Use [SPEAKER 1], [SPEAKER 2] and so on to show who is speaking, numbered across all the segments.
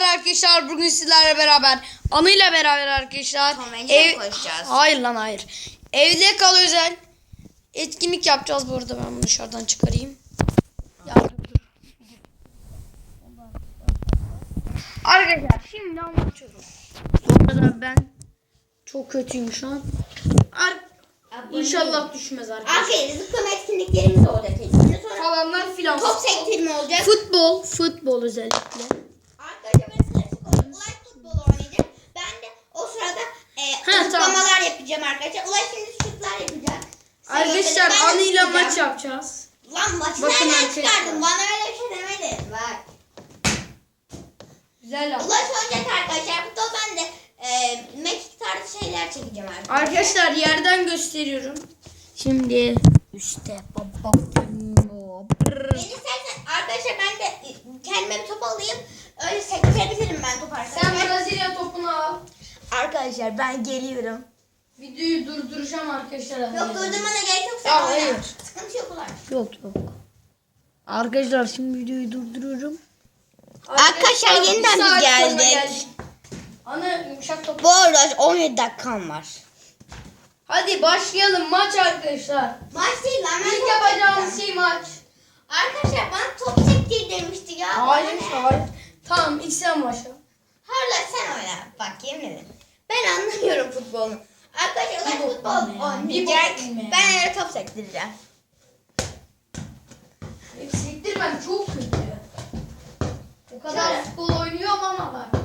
[SPEAKER 1] Merhabalar arkadaşlar. Bugün sizlerle beraber Anı ile beraber arkadaşlar.
[SPEAKER 2] Tom konuşacağız.
[SPEAKER 1] Hayır lan hayır. Evde kal özel etkinlik yapacağız bu arada ben bunu dışarıdan çıkarayım. Ya, dur, dur. Arkadaşlar şimdi anlatıyorum. Bu arada ben çok kötüyüm şu an. Ar- İnşallah düşmez arkadaşlar.
[SPEAKER 2] Arkaya zıplama etkinliklerimiz olacak. Sonra
[SPEAKER 1] Falanlar filan.
[SPEAKER 2] top sektirme olacak.
[SPEAKER 1] Futbol, futbol özellikle.
[SPEAKER 2] Arkadaşlar ben klasik olarak Ulay futbolu oynayacağım. Ben de o sırada e,
[SPEAKER 1] Ha,
[SPEAKER 2] yapacağım arkadaşlar. Ulay şimdi şutlar yapacak. Sen
[SPEAKER 1] Arkadaşlar
[SPEAKER 2] yapın, ben de
[SPEAKER 1] anıyla
[SPEAKER 2] tutacağım.
[SPEAKER 1] maç yapacağız.
[SPEAKER 2] Lan maçı
[SPEAKER 1] Bakın
[SPEAKER 2] nereden
[SPEAKER 1] arkadaşlar.
[SPEAKER 2] çıkardın? Bana öyle bir şey demedin. Bak.
[SPEAKER 1] Güzel abi.
[SPEAKER 2] Ulaş oynayacak arkadaşlar. Futbol ben de e, mekik tarzı şeyler çekeceğim arkadaşlar.
[SPEAKER 1] Arkadaşlar yerden gösteriyorum. Şimdi üstte baba
[SPEAKER 2] Ben istersen arkadaşlar ben de kendime bir top alayım. Öyle sektirebilirim ben top
[SPEAKER 1] Sen
[SPEAKER 2] arkadaşlar.
[SPEAKER 1] Brezilya topunu al.
[SPEAKER 2] Arkadaşlar ben geliyorum.
[SPEAKER 1] Videoyu durduracağım arkadaşlar.
[SPEAKER 2] Yok durdurmana gerek yok. Oyna.
[SPEAKER 1] hayır.
[SPEAKER 2] Sıkıntı yok Ulaş.
[SPEAKER 1] Yok yok. Arkadaşlar şimdi videoyu durduruyorum.
[SPEAKER 2] Arkadaşlar,
[SPEAKER 1] bir
[SPEAKER 2] yeniden biz
[SPEAKER 1] saat sonra
[SPEAKER 2] geldik.
[SPEAKER 1] Ana yumuşak top.
[SPEAKER 2] Bu arada 17 dakikam var.
[SPEAKER 1] Hadi başlayalım maç arkadaşlar.
[SPEAKER 2] Maç değil lan ben
[SPEAKER 1] İlk
[SPEAKER 2] top
[SPEAKER 1] yapacağımız şey maç.
[SPEAKER 2] Arkadaşlar bana top sektir demişti ya.
[SPEAKER 1] Hayır
[SPEAKER 2] Bana ne?
[SPEAKER 1] hayır. Tamam ilk sen başla.
[SPEAKER 2] Hala sen oyna. Bak yemin ederim. Ben anlamıyorum futbolu. Arkadaşlar
[SPEAKER 1] Bir
[SPEAKER 2] futbol oynayacak. Ben öyle top sektireceğim.
[SPEAKER 1] Hep sektirmem çok kötü. O kadar
[SPEAKER 2] Şöyle.
[SPEAKER 1] futbol oynuyorum ama bak.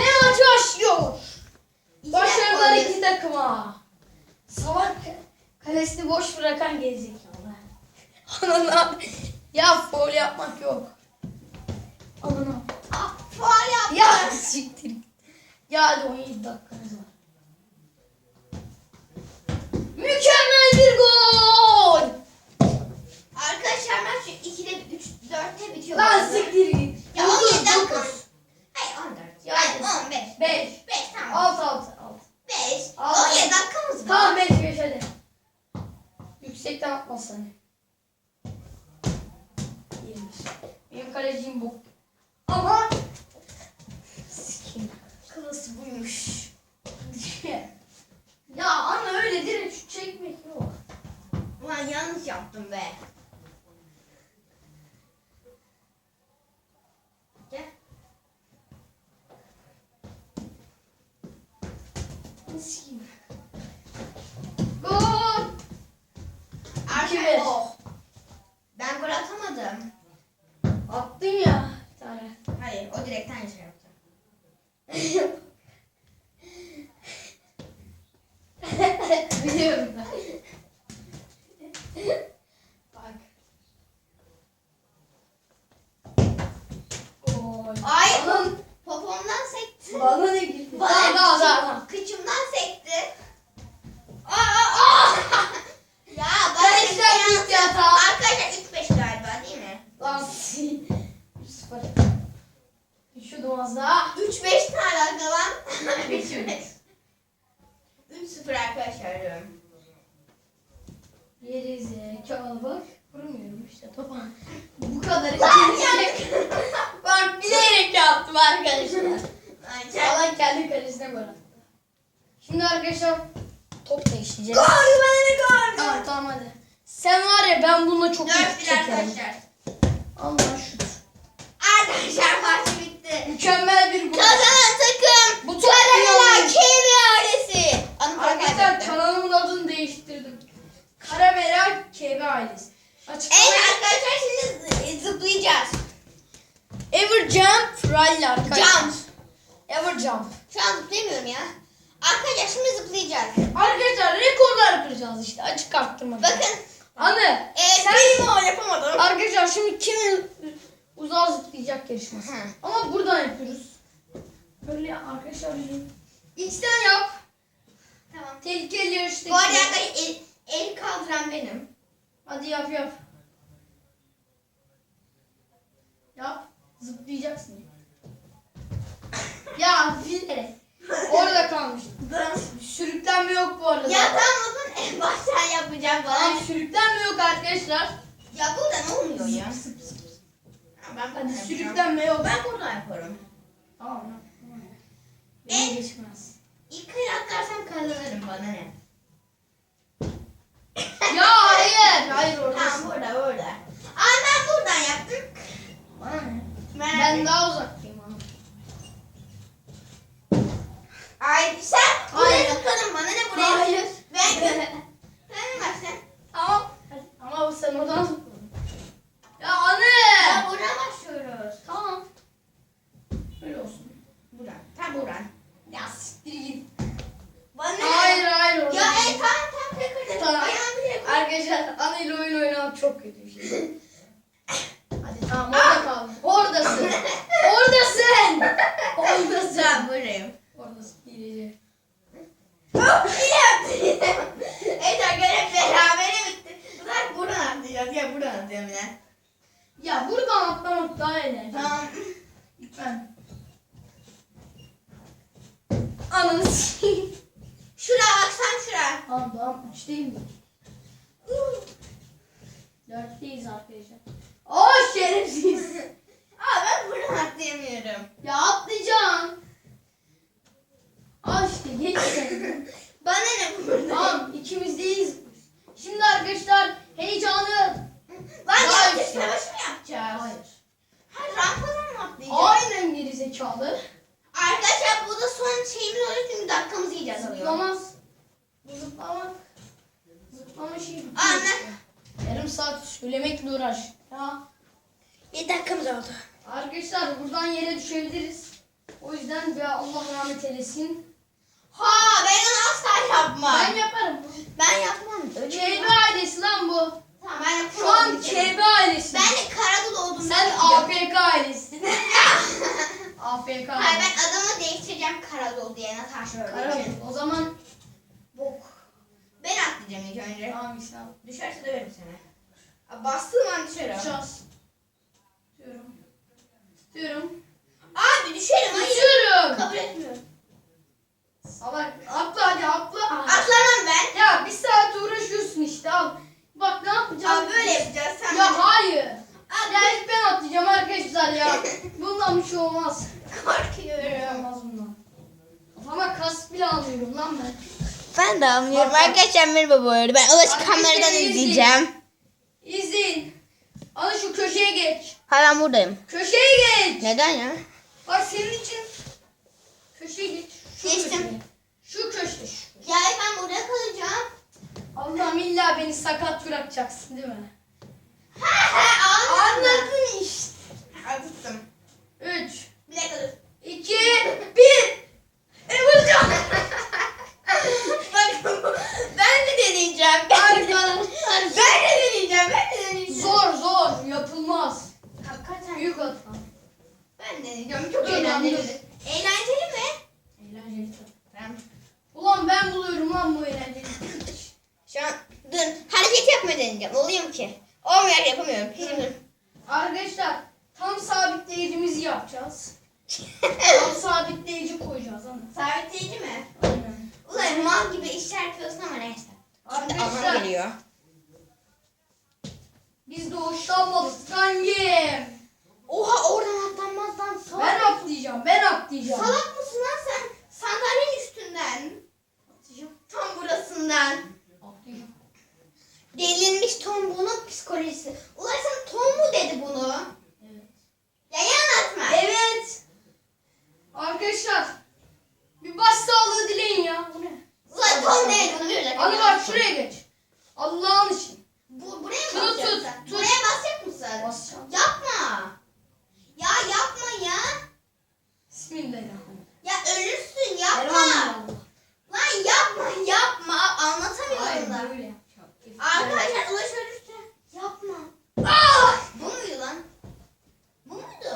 [SPEAKER 1] Başlıyor?
[SPEAKER 2] iki
[SPEAKER 1] Başarılar iki takıma. Salak kalesini boş bırakan gerizekalı. Anana. Ya foul yapmak yok. Anana.
[SPEAKER 2] Faul yaptı.
[SPEAKER 1] Ya siktir. Ya hadi 17 dakikamız var. Mükemmel bir gol.
[SPEAKER 2] Arkadaşlar maç 2'de 3 4'te bitiyor.
[SPEAKER 1] Lan siktir git.
[SPEAKER 2] Ya
[SPEAKER 1] Dokuz,
[SPEAKER 2] 17 dakika.
[SPEAKER 1] dokuz.
[SPEAKER 2] Hayır 14.
[SPEAKER 1] Ya
[SPEAKER 2] Hayır
[SPEAKER 1] hadi.
[SPEAKER 2] 15.
[SPEAKER 1] 5.
[SPEAKER 2] 5 tamam.
[SPEAKER 1] 6 6 6.
[SPEAKER 2] 5.
[SPEAKER 1] Al.
[SPEAKER 2] 17 dakikamız var.
[SPEAKER 1] Tamam 5 5 hadi. Yüksekten atmazsan. İyiymiş. Benim kalecim bu. Ama sikeyim.
[SPEAKER 2] Kılısı buymuş.
[SPEAKER 1] ya anne öyle direkt şut çekmek yok.
[SPEAKER 2] Ulan yanlış yaptım be. Gel.
[SPEAKER 1] Sikeyim. Gol. İki bir.
[SPEAKER 2] Arkadaşlar oh. Ben gol atamadım.
[SPEAKER 1] Attın ya bir tane.
[SPEAKER 2] Hayır o direkten şey yaptı.
[SPEAKER 1] Biliyorum ben. Bak. Gol.
[SPEAKER 2] Ay
[SPEAKER 1] Bana,
[SPEAKER 2] popomdan sekti.
[SPEAKER 1] Bana ne güldü?
[SPEAKER 2] Bana kıçım-
[SPEAKER 1] daha.
[SPEAKER 2] Kıçımdan sekti. Aa, aa, ya ben
[SPEAKER 1] Arkadaşlar
[SPEAKER 2] de-
[SPEAKER 1] gitti hata.
[SPEAKER 2] Arkadaşlar 3-5 galiba değil mi?
[SPEAKER 1] Lan si. 1-0. Düşüyordum az daha.
[SPEAKER 2] 3-5 ne alaka lan?
[SPEAKER 1] 3-5.
[SPEAKER 2] 3-0 arkadaşlar diyorum.
[SPEAKER 1] Geri zekalı bak. Vurmuyorum işte topa. Bu kadar
[SPEAKER 2] Lan
[SPEAKER 1] içeri. Bak bilerek yaptım arkadaşlar. Alan kendi kalesine gol attı. Şimdi arkadaşlar top değişecek.
[SPEAKER 2] Gol bana ne gol?
[SPEAKER 1] Tamam tamam hadi. Sen var ya ben bununla çok
[SPEAKER 2] 4-1
[SPEAKER 1] kötü çekerim.
[SPEAKER 2] arkadaşlar.
[SPEAKER 1] Allah şut.
[SPEAKER 2] Arkadaşlar maç bitti.
[SPEAKER 1] Mükemmel bir gol.
[SPEAKER 2] Kazanan takım.
[SPEAKER 1] Bu
[SPEAKER 2] Bu
[SPEAKER 1] çok iyi
[SPEAKER 2] Taraflar
[SPEAKER 1] olmuş.
[SPEAKER 2] Kevi ailesi. Anı
[SPEAKER 1] Arkadaşlar kanalımın adını değiştirdim. Karamela KB ailesi.
[SPEAKER 2] Evet
[SPEAKER 1] Açıklamayı
[SPEAKER 2] arkadaşlar şimdi zı- zıplayacağız.
[SPEAKER 1] Everjump Rally arkadaşlar.
[SPEAKER 2] Jump.
[SPEAKER 1] Everjump.
[SPEAKER 2] Şu an zıplayamıyorum ya. Arkadaşlar şimdi zıplayacağız.
[SPEAKER 1] Arkadaşlar rekorlar kıracağız işte açık arttırma.
[SPEAKER 2] Bakın.
[SPEAKER 1] Anne
[SPEAKER 2] Ee,
[SPEAKER 1] sen
[SPEAKER 2] benim o yapamadım.
[SPEAKER 1] arkadaşlar kim uzağa zıplayacak yarışması.
[SPEAKER 2] Hı.
[SPEAKER 1] Ama buradan yapıyoruz. Böyle arkadaşlar yürüyün. İçten yap.
[SPEAKER 2] Tamam.
[SPEAKER 1] Tehlikeli yarıştaki.
[SPEAKER 2] Bu arada el, el kaldıran benim.
[SPEAKER 1] Hadi yap yap. Yap. Zıplayacaksın. ya bilerek. Orada kalmış. Sürüklenme yok bu arada.
[SPEAKER 2] Ya tamam o zaman en baştan yapacağım bana.
[SPEAKER 1] Tamam sürüklenme yok arkadaşlar.
[SPEAKER 2] Ya burada ne olmuyor ya?
[SPEAKER 1] Sıp sıp.
[SPEAKER 2] Ha, Ben buradan
[SPEAKER 1] Hadi sürüklenme yok.
[SPEAKER 2] Ben buradan yaparım.
[SPEAKER 1] Tamam. Tamam. Beni geçmez.
[SPEAKER 2] İlk kere atlarsam kazanırım bana ne?
[SPEAKER 1] ya hayır. Hayır orada.
[SPEAKER 2] Tamam burada burada. Aa ben buradan yaptım.
[SPEAKER 1] Bana ne?
[SPEAKER 2] Ben,
[SPEAKER 1] Ben daha uzaktayım ama.
[SPEAKER 2] Ay sen buraya zıpladın bana ne buraya?
[SPEAKER 1] Hayır.
[SPEAKER 2] Ben Sen bak sen.
[SPEAKER 1] Tamam. Hadi. Ama sen oradan zıpladın. Ya anne.
[SPEAKER 2] Ya buradan başlıyoruz.
[SPEAKER 1] Tamam. Öyle olsun.
[SPEAKER 2] Buradan. Tam buradan.
[SPEAKER 1] Ya siktir git.
[SPEAKER 2] Bana ne?
[SPEAKER 1] Hayır hayır orada.
[SPEAKER 2] Ya
[SPEAKER 1] değil.
[SPEAKER 2] e tamam tamam kırdım.
[SPEAKER 1] Tamam.
[SPEAKER 2] Ayağımı bile koy.
[SPEAKER 1] Arkadaşlar anayla oyun oynamak çok kötü bir şey. Hadi tamam orada kal. Oradasın. Oradasın. Oradasın.
[SPEAKER 2] Ben buradayım.
[SPEAKER 1] Oradasın. İyice.
[SPEAKER 2] Hop iyi yaptın. evet arkadaşlar berabere bitti. Bu sefer buradan atlayacağız. Ya buradan atlayalım yine.
[SPEAKER 1] Ya buradan eğlenceli.
[SPEAKER 2] Tamam.
[SPEAKER 1] Lütfen. Ananı s**eyim.
[SPEAKER 2] Şuraya baksam şuraya.
[SPEAKER 1] Tamam tamam. Üç değil mi? Dörtteyiz arkadaşlar. Aa şerefsiz.
[SPEAKER 2] Aa ben buradan atlayamıyorum.
[SPEAKER 1] ya atlayacaksın. Al işte geç sen.
[SPEAKER 2] Bana ne burada?
[SPEAKER 1] tamam ikimiz değiliz. Şimdi arkadaşlar heyecanı.
[SPEAKER 2] Lan ya
[SPEAKER 1] yüksek.
[SPEAKER 2] savaş mı yapacağız?
[SPEAKER 1] Hayır.
[SPEAKER 2] Ha rampadan mı atlayacağız?
[SPEAKER 1] Aynen geri zekalı.
[SPEAKER 2] Arkadaşlar bu da son şeyimiz oluyor çünkü dakikamızı yiyeceğiz alıyor.
[SPEAKER 1] Zıplamaz. Bu zıplamak. Zıplama şey.
[SPEAKER 2] Anne.
[SPEAKER 1] Yarım saat söylemekle uğraş. Ya.
[SPEAKER 2] 7 dakikamız oldu.
[SPEAKER 1] Arkadaşlar buradan yere düşebiliriz. O yüzden ve Allah rahmet eylesin.
[SPEAKER 2] Ha ben onu asla yapmam.
[SPEAKER 1] Ben
[SPEAKER 2] Ben,
[SPEAKER 1] yaparım.
[SPEAKER 2] yapmam. Öyle mi?
[SPEAKER 1] ailesi lan bu.
[SPEAKER 2] Tamam ben de
[SPEAKER 1] Şu an
[SPEAKER 2] pro.
[SPEAKER 1] KB ailesi.
[SPEAKER 2] Ben de Karadul oldum.
[SPEAKER 1] Sen AFK ailesi. AFK
[SPEAKER 2] Hayır
[SPEAKER 1] ailesi.
[SPEAKER 2] ben adımı değiştireceğim Karadul diye Natasha öyle
[SPEAKER 1] Karar
[SPEAKER 2] için.
[SPEAKER 1] O zaman bok.
[SPEAKER 2] Ben atlayacağım ilk önce.
[SPEAKER 1] Tamam İslam.
[SPEAKER 2] Düşerse döverim seni. Aa, Bastığım an düşerim.
[SPEAKER 1] Uçacağız. Tutuyorum. Tutuyorum.
[SPEAKER 2] Abi düşerim hayır.
[SPEAKER 1] Tutuyorum.
[SPEAKER 2] Kabul etmiyorum.
[SPEAKER 1] Salak. Atla hadi atla.
[SPEAKER 2] Atlamam ben.
[SPEAKER 1] Ya bir saat uğraşıyorsun işte al. Bak ne yapacağım?
[SPEAKER 2] Abi böyle yapacağız sen.
[SPEAKER 1] Ya hayır.
[SPEAKER 2] Abi
[SPEAKER 1] Ya ilk ben atlayacağım arkadaşlar ya. Bundan bir şey olmaz.
[SPEAKER 2] korkuyorum.
[SPEAKER 1] Olmaz bundan. Kafama kas bile almıyorum lan ben.
[SPEAKER 2] Ben de anlıyorum.
[SPEAKER 1] Bak.
[SPEAKER 2] Arkadaşlar merhaba bu arada. Ben
[SPEAKER 1] Arkadaşlar,
[SPEAKER 2] kameradan
[SPEAKER 1] iyi
[SPEAKER 2] izleyeceğim.
[SPEAKER 1] İzleyin. Ana şu köşeye geç.
[SPEAKER 2] Ha ben buradayım.
[SPEAKER 1] Köşeye geç.
[SPEAKER 2] Neden ya?
[SPEAKER 1] Bak senin için. Köşeye geç. Şu
[SPEAKER 2] Geçtim.
[SPEAKER 1] köşeye. Şu köşe. Şu köşe.
[SPEAKER 2] Ya ben burada kalacağım.
[SPEAKER 1] Allah'ım illa beni sakat bırakacaksın değil mi?
[SPEAKER 2] Anladım.
[SPEAKER 1] Anladın işte.
[SPEAKER 2] Anladım.
[SPEAKER 1] 3,
[SPEAKER 2] Bir dakika dur.
[SPEAKER 1] 2, 1. Emircan.
[SPEAKER 2] Bakın bu- ben de deneyeceğim.
[SPEAKER 1] Arkadaşlar.
[SPEAKER 2] Ben de deneyeceğim. Ben de deneyeceğim.
[SPEAKER 1] Zor zor yapılmaz.
[SPEAKER 2] Hakikaten.
[SPEAKER 1] Büyük hata.
[SPEAKER 2] Ben de deneyeceğim. Çok
[SPEAKER 1] Dur,
[SPEAKER 2] eğlenceli.
[SPEAKER 1] dur.
[SPEAKER 2] Eğlenceli mi?
[SPEAKER 1] Eğlenceli tabii.
[SPEAKER 2] Tamam.
[SPEAKER 1] Ulan ben buluyorum lan bu eğlenceli.
[SPEAKER 2] Şu an dur. Hareket yapmayı deneyeceğim. Oluyor mu ki? Olmuyor yapamıyorum. Şimdi.
[SPEAKER 1] Arkadaşlar tam sabitleyicimizi yapacağız. Tam sabitleyici koyacağız ama.
[SPEAKER 2] Sabitleyici mi?
[SPEAKER 1] Aynen.
[SPEAKER 2] Ulan mal gibi işler yapıyorsun ama neyse. Şimdi
[SPEAKER 1] Arkadaşlar
[SPEAKER 2] geliyor.
[SPEAKER 1] biz doğuştan balık kankim.
[SPEAKER 2] Oha oradan atlanmaz lan. Salak.
[SPEAKER 1] Ben atlayacağım ben atlayacağım.
[SPEAKER 2] Salak mısın lan sen? Sandalyenin üstünden.
[SPEAKER 1] Atlayacağım.
[SPEAKER 2] Tam burasından.
[SPEAKER 1] Atlayacağım.
[SPEAKER 2] Delinmiş tombunun psikolojisi. Ulan sen tom mu dedi bunu?
[SPEAKER 1] Evet.
[SPEAKER 2] Ya anlatma.
[SPEAKER 1] Evet. Arkadaşlar bir baş sağlığı dileyin ya. Bu ne?
[SPEAKER 2] Ulan tom değil bunu böyle.
[SPEAKER 1] Hadi bak şuraya geç. Allah'ın için.
[SPEAKER 2] Bu, buraya mı
[SPEAKER 1] Tut,
[SPEAKER 2] basacaksın?
[SPEAKER 1] tut,
[SPEAKER 2] sen?
[SPEAKER 1] tut.
[SPEAKER 2] Buraya basacak mısın?
[SPEAKER 1] Basacağım.
[SPEAKER 2] Yapma. Ya yapma ya.
[SPEAKER 1] Bismillahirrahmanirrahim.
[SPEAKER 2] Ya ölürsün
[SPEAKER 1] Erman
[SPEAKER 2] yapma.
[SPEAKER 1] Allah.
[SPEAKER 2] Lan yapma yapma. Anlatamıyorum
[SPEAKER 1] Hayır
[SPEAKER 2] da.
[SPEAKER 1] böyle yapacağım.
[SPEAKER 2] Arkadaşlar ulaş ölürse yapma.
[SPEAKER 1] Ah!
[SPEAKER 2] Bu muydu lan? Bu muydu?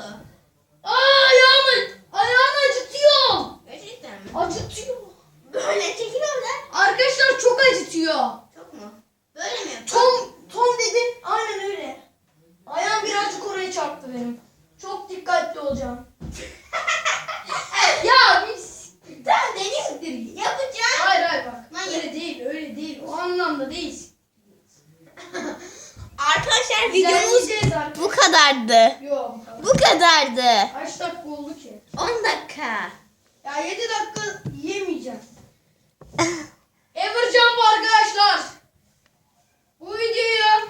[SPEAKER 1] Aa ayağımı, ayağını acıtıyor.
[SPEAKER 2] Gerçekten mi?
[SPEAKER 1] Acıtıyor.
[SPEAKER 2] Böyle çekil oradan.
[SPEAKER 1] Arkadaşlar çok acıtıyor.
[SPEAKER 2] Çok mu? Böyle mi yapalım?
[SPEAKER 1] Tom, Tom dedin. Aynen öyle. Ayağım birazcık oraya çarptı benim. Çok dikkatli olacağım. ya biz...
[SPEAKER 2] Tamam deneyimdir. Yapacağım.
[SPEAKER 1] Hayır hayır bak.
[SPEAKER 2] Lan
[SPEAKER 1] Öyle değil, öyle değil. O anlamda değil.
[SPEAKER 2] Arkadaşlar
[SPEAKER 1] Düzenleyeceğiz artık.
[SPEAKER 2] bu kadardı.
[SPEAKER 1] Yok.
[SPEAKER 2] Bu kadardı.
[SPEAKER 1] Kaç dakika oldu ki?
[SPEAKER 2] 10 dakika.
[SPEAKER 1] Ya 7 dakika yiyemeyeceğim. Everjump arkadaşlar. Bu videoyu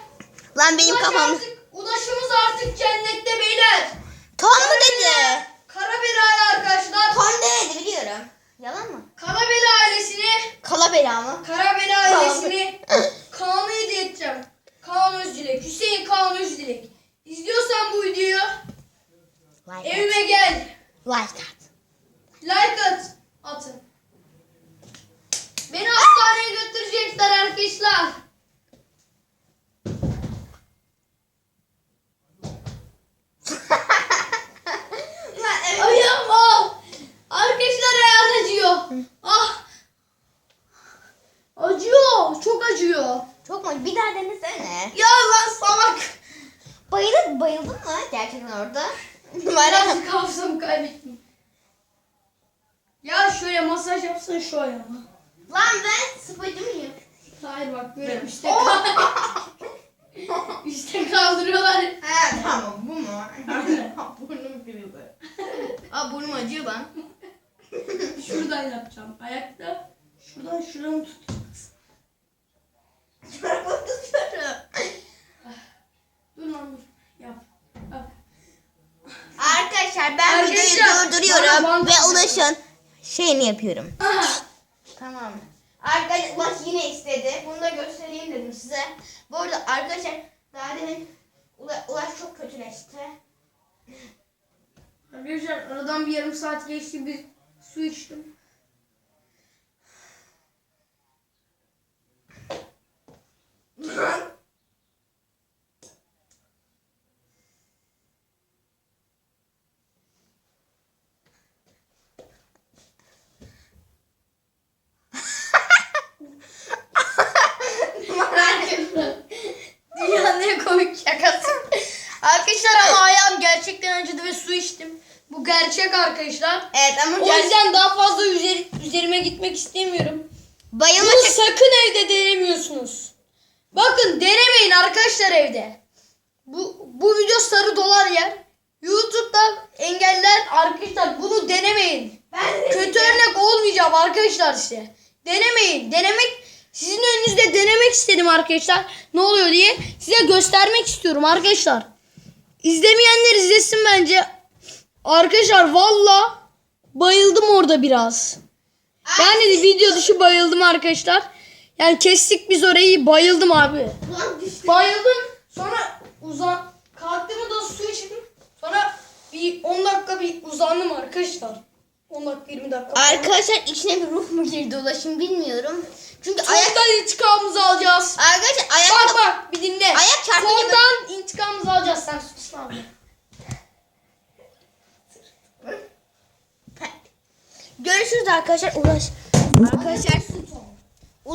[SPEAKER 2] Lan benim kafam.
[SPEAKER 1] ulaşımız artık cennette beyler.
[SPEAKER 2] Tom mu dedi?
[SPEAKER 1] Karabela arkadaşlar.
[SPEAKER 2] Tom dedi biliyorum. Yalan mı?
[SPEAKER 1] Karabela ailesini,
[SPEAKER 2] Kalabela mı?
[SPEAKER 1] Karabela ailesini Kaan'a hediye edeceğim. Kaan Özdilek, Hüseyin Kaan Özdilek. İzliyorsan bu videoyu
[SPEAKER 2] Like
[SPEAKER 1] evime gel.
[SPEAKER 2] Like at.
[SPEAKER 1] Like at. Atın. Beni hastaneye götürecekler arkadaşlar.
[SPEAKER 2] Lan evet.
[SPEAKER 1] Ayağım ah. Arkadaşlar ayağım acıyor. Ah. Acıyor. Çok acıyor.
[SPEAKER 2] Çok mu? Bir daha denesene.
[SPEAKER 1] Ya lan salak.
[SPEAKER 2] Bayıldın, bayıldın mı gerçekten orada?
[SPEAKER 1] Birazcık hafızamı kaybettim. Ya şöyle masaj yapsana şu ayağıma.
[SPEAKER 2] Lan ben sıpacı mıyım?
[SPEAKER 1] Böyle işte.
[SPEAKER 2] Oh!
[SPEAKER 1] işte kaldırıyorlar.
[SPEAKER 2] He tamam bu mu?
[SPEAKER 1] Aynen.
[SPEAKER 2] burnum kırıldı. Aa burnum acıyor lan.
[SPEAKER 1] Şuradan yapacağım. Ayakta. Şuradan şuramı tut.
[SPEAKER 2] Çorabı tutuyorum.
[SPEAKER 1] Dur lan dur. Yap.
[SPEAKER 2] Arkadaşlar ben videoyu
[SPEAKER 1] bana
[SPEAKER 2] durduruyorum ve
[SPEAKER 1] yapın.
[SPEAKER 2] ulaşın şeyini yapıyorum.
[SPEAKER 1] Aha.
[SPEAKER 2] Ulaş yine istedi. Bunu da göstereyim dedim size. Bu arada arkadaşlar daha demin Ula- Ulaş çok kötüleşti.
[SPEAKER 1] Arkadaşlar aradan bir yarım saat geçti bir su içtim. Dünyanın en komik şakası. Arkadaşlar ama ayağım gerçekten acıdı ve su içtim. Bu gerçek arkadaşlar.
[SPEAKER 2] evet ama
[SPEAKER 1] O yüzden daha fazla üzeri, üzerime gitmek istemiyorum.
[SPEAKER 2] bayılma
[SPEAKER 1] Bunu sakın evde denemiyorsunuz. Bakın denemeyin arkadaşlar evde. Bu, bu video sarı dolar yer. YouTube'da engeller arkadaşlar bunu denemeyin.
[SPEAKER 2] Ben de
[SPEAKER 1] Kötü örnek olmayacağım arkadaşlar işte. Denemeyin. Denemek sizin önünüzde denemek istedim arkadaşlar. Ne oluyor diye size göstermek istiyorum arkadaşlar. İzlemeyenler izlesin bence. Arkadaşlar valla bayıldım orada biraz. Yani de video dışı bayıldım arkadaşlar. Yani kestik biz orayı bayıldım abi. Bayıldım. Sonra uzan kalktım da su içtim. Sonra bir 10 dakika bir uzandım arkadaşlar. 10 dakika 20 dakika.
[SPEAKER 2] Arkadaşlar içine bir ruh mu girdi ulaşım bilmiyorum. Çünkü ayak
[SPEAKER 1] Sondan intikamımızı alacağız.
[SPEAKER 2] arkadaşlar ayak
[SPEAKER 1] Bak bak bir dinle.
[SPEAKER 2] Ayak çarpınca
[SPEAKER 1] Sondan intikamımızı alacağız. Sen sus abi.
[SPEAKER 2] Görüşürüz arkadaşlar. Ulaş. Arkadaşlar